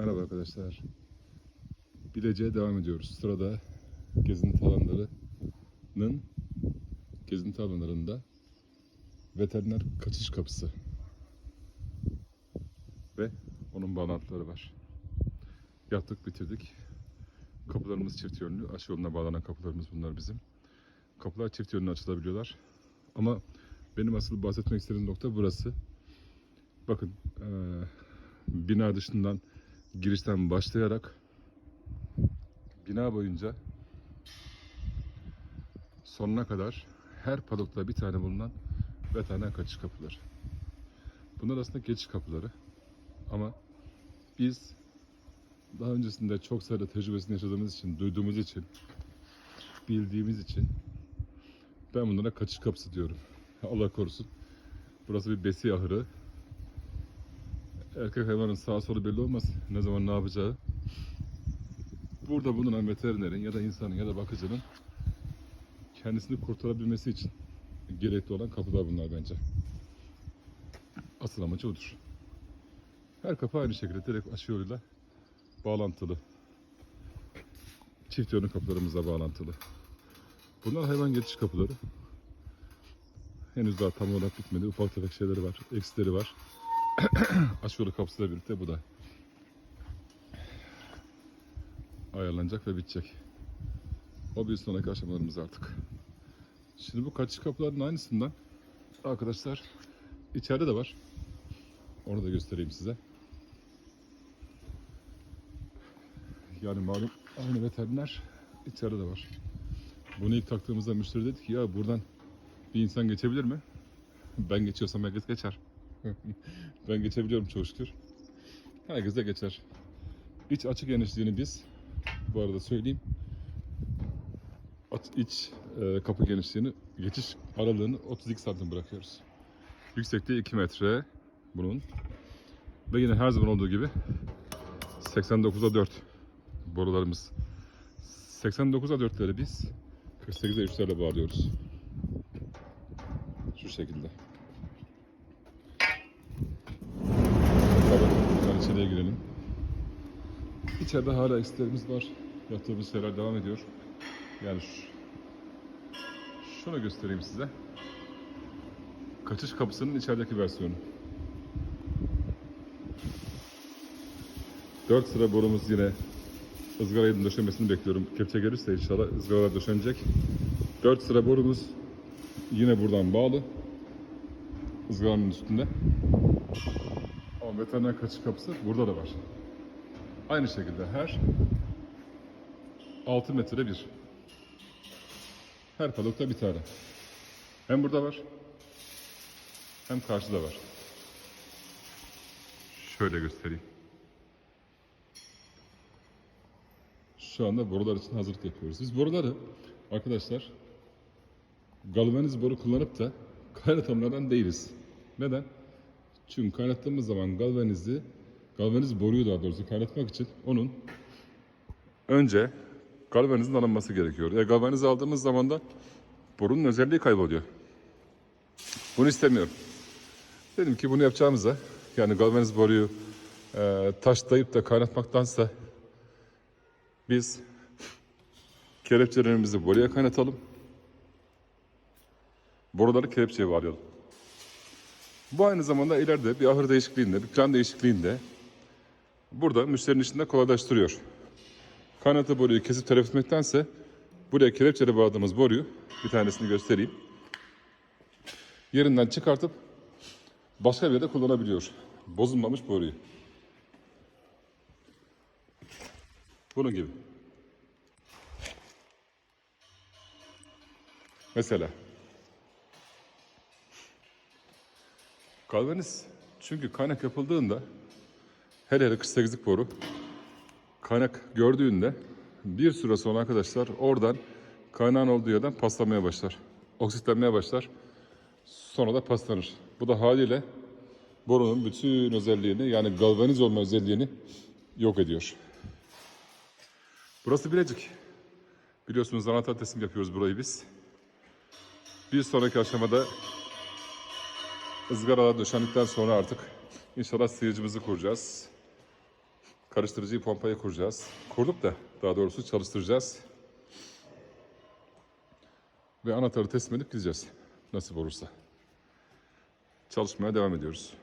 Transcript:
Merhaba arkadaşlar. Bilecik'e devam ediyoruz. Sırada gezinti alanlarının gezinti alanlarında veteriner kaçış kapısı ve onun bağlantıları var. Yaptık bitirdik. Kapılarımız çift yönlü. Aşı yoluna bağlanan kapılarımız bunlar bizim. Kapılar çift yönlü açılabiliyorlar. Ama benim asıl bahsetmek istediğim nokta burası. Bakın eee, bina dışından girişten başlayarak bina boyunca sonuna kadar her padokta bir tane bulunan veteriner kaçış kapıları. Bunlar aslında geçiş kapıları. Ama biz daha öncesinde çok sayıda tecrübesini yaşadığımız için, duyduğumuz için, bildiğimiz için ben bunlara kaçış kapısı diyorum. Allah korusun. Burası bir besi ahırı. Erkek hayvanın sağ solu belli olmaz. Ne zaman ne yapacağı. Burada bulunan veterinerin ya da insanın ya da bakıcının kendisini kurtarabilmesi için gerekli olan kapılar bunlar bence. Asıl amacı odur. Her kapı aynı şekilde direkt aşı yoluyla bağlantılı. Çift yönlü kapılarımızla bağlantılı. Bunlar hayvan geçiş kapıları. Henüz daha tam olarak bitmedi. Ufak tefek şeyleri var, eksileri var. Aşı yolu kapısıyla birlikte bu da ayarlanacak ve bitecek. O bir sonraki aşamalarımız artık. Şimdi bu kaçış kapılarının aynısından arkadaşlar içeride de var. Onu da göstereyim size. Yani malum aynı veteriner içeride de var. Bunu ilk taktığımızda müşteri dedi ki ya buradan bir insan geçebilir mi? Ben geçiyorsam herkes geçer. ben geçebiliyorum çok şükür. Herkes de geçer. İç açık genişliğini biz bu arada söyleyeyim. İç e, kapı genişliğini geçiş aralığını 32 santim bırakıyoruz. Yüksekliği 2 metre bunun. Ve yine her zaman olduğu gibi 89'a 4 borularımız. 89'a 4'leri biz 48'e 3'lerle bağlıyoruz. Şu şekilde. İçeride hala eksilerimiz var. Yaptığımız şeyler devam ediyor. Yani şu, şunu göstereyim size. Kaçış kapısının içerideki versiyonu. 4 sıra borumuz yine ızgarayın döşemesini bekliyorum. Kepçe gelirse inşallah ızgaralar döşenecek. 4 sıra borumuz yine buradan bağlı. ızgaranın üstünde. Ama veteriner kaçış kapısı burada da var. Aynı şekilde her 6 metre bir. Her padokta bir tane. Hem burada var hem karşıda var. Şöyle göstereyim. Şu anda borular için hazırlık yapıyoruz. Biz boruları arkadaşlar galvaniz boru kullanıp da kaynatamadan değiliz. Neden? Çünkü kaynattığımız zaman galvanizi, galvaniz boruyu daha doğrusu kaynatmak için onun önce galvanizin alınması gerekiyor. E, galvanizi aldığımız zaman da borunun özelliği kayboluyor. Bunu istemiyorum. Dedim ki bunu yapacağımıza yani galvaniz boruyu e, taşlayıp da kaynatmaktansa biz kelepçelerimizi boruya kaynatalım. Boruları kelepçeye bağlayalım. Bu aynı zamanda ileride bir ahır değişikliğinde, bir plan değişikliğinde burada müşterinin işini de kolaylaştırıyor. Kaynatı boruyu kesip telef etmektense buraya kelepçeli bağladığımız boruyu bir tanesini göstereyim. Yerinden çıkartıp başka bir yerde kullanabiliyor. Bozulmamış boruyu. Bunun gibi. Mesela. Galvaniz çünkü kaynak yapıldığında hele hele 48'lik boru kaynak gördüğünde bir süre sonra arkadaşlar oradan kaynağın olduğu yerden paslamaya başlar. Oksitlenmeye başlar. Sonra da paslanır. Bu da haliyle borunun bütün özelliğini yani galvaniz olma özelliğini yok ediyor. Burası Bilecik. Biliyorsunuz anahtar teslim yapıyoruz burayı biz. Bir sonraki aşamada ızgaralar döşendikten sonra artık inşallah seyircimizi kuracağız. Karıştırıcıyı pompaya kuracağız. Kurduk da daha doğrusu çalıştıracağız. Ve anahtarı teslim edip gideceğiz. Nasip olursa. Çalışmaya devam ediyoruz.